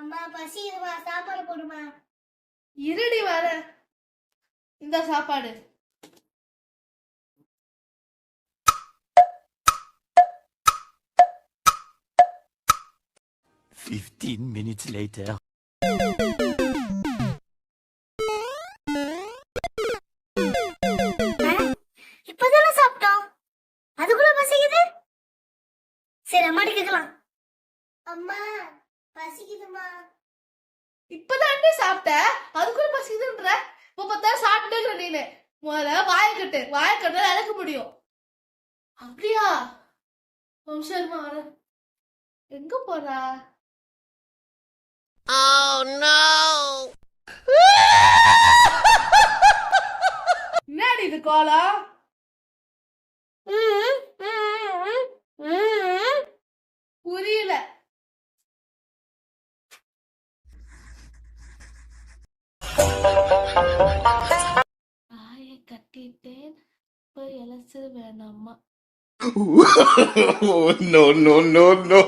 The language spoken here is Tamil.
அம்மா பசிக்குதுமா சாப்பாடு போடுமா? இருடி வர இந்த சாப்பாடு. Fifteen minutes later. இப்பதானே சாப்பிட்டோம். அதுக்குள்ள பசிக்குது? சரி அம்மாடி கேட்கலாம். அம்மா பசிக்குதுமா. இப்பதாண்டி சாப்பிட்ட? அதுக்குள்ள பசிக்குதுன்ற? இப்ப பார்த்தா சாப்பிட்டே இருக்கிற நீனு. முதல்ல வாய கட்டு. வாய கட்டு இறக்க முடியும். அப்படியா? வம்சமா வர. எங்க போறா? என்னடி இது கோலம் இப்ப எலசிறு வேணாமா no no no no